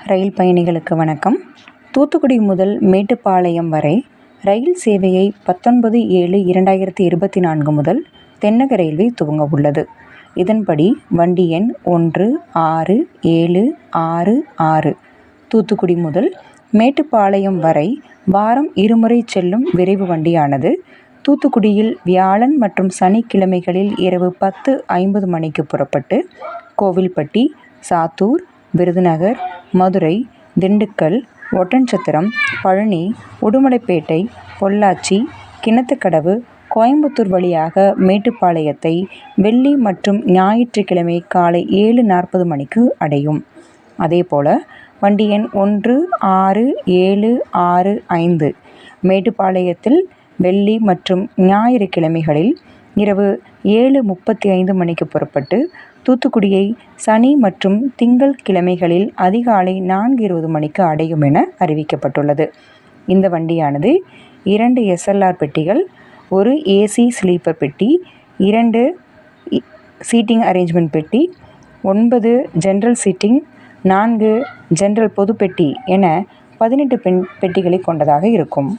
ரயில் பயணிகளுக்கு வணக்கம். தூத்துக்குடி முதல் மேட்டுப்பாளையம் வரை ரயில் சேவையை பத்தொன்பது ஏழு இரண்டாயிரத்தி இருபத்தி நான்கு முதல் தென்னக ரயில்வே துவங்க உள்ளது. இதன்படி வண்டி எண் ஒன்று ஆறு ஏழு ஆறு ஆறு. தூத்துக்குடி முதல் மேட்டுப்பாளையம் வரை வாரம் இருமுறை செல்லும் விரைவு வண்டியானது தூத்துக்குடியில் வியாழன் மற்றும் சனிக்கிழமைகளில் இரவு பத்து ஐம்பது மணிக்கு புறப்பட்டு கோவில்பட்டி சாத்தூர் விருதுநகர் மதுரை திண்டுக்கல் ஒட்டன்சத்திரம் பழனி உடுமலைப்பேட்டை பொள்ளாச்சி கிணத்துக்கடவு கோயம்புத்தூர் வழியாக மேட்டுப்பாளையத்தை வெள்ளி மற்றும் ஞாயிற்றுக்கிழமை காலை ஏழு நாற்பது மணிக்கு அடையும். அதேபோல வண்டி எண் ஒன்று ஆறு ஏழு ஆறு ஐந்து மேட்டுப்பாளையத்தில் வெள்ளி மற்றும் ஞாயிறு கிழமைகளில் இரவு ஏழு முப்பத்தி ஐந்து மணிக்கு புறப்பட்டு தூத்துக்குடியை சனி மற்றும் திங்கள் கிழமைகளில் அதிகாலை நான்கு இருபது மணிக்கு அடையும் என அறிவிக்கப்பட்டுள்ளது. இந்த வண்டியானது இரண்டு எஸ்எல்ஆர் பெட்டிகள் ஒரு ஏசி ஸ்லீப்பர் பெட்டி இரண்டு சீட்டிங் அரேஞ்ச்மெண்ட் பெட்டி ஒன்பது ஜென்ரல் சீட்டிங் நான்கு ஜென்ரல் பொது பெட்டி என பதினெட்டு பெண் பெட்டிகளை கொண்டதாக இருக்கும்.